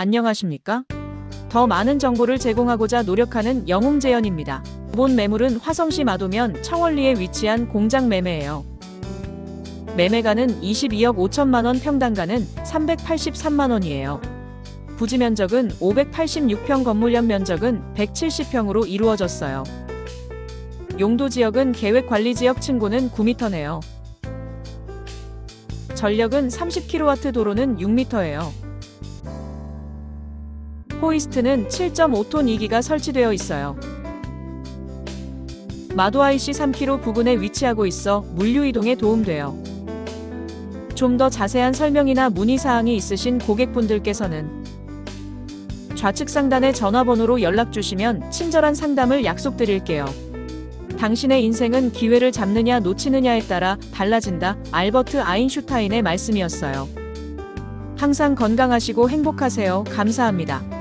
안녕하십니까? 더 많은 정보를 제공하고자 노력하는 영웅재현입니다. 본 매물은 화성시 마도면 청월리에 위치한 공장 매매예요. 매매가는 22억 5천만 원, 평당가는 383만 원이에요. 부지 면적은 586평, 건물 연 면적은 170평으로 이루어졌어요. 용도 지역은 계획 관리 지역 층고는 9m네요. 전력은 30kW, 도로는 6m예요. 호이스트는 7.5톤 2기가 설치되어 있어요. 마도 IC 3km 부근에 위치하고 있어 물류 이동에 도움돼요. 좀 더 자세한 설명이나 문의 사항이 있으신 고객분들께서는 좌측 상단의 전화번호로 연락 주시면 친절한 상담을 약속드릴게요. 당신의 인생은 기회를 잡느냐 놓치느냐에 따라 달라진다. 알버트 아인슈타인의 말씀이었어요. 항상 건강하시고 행복하세요. 감사합니다.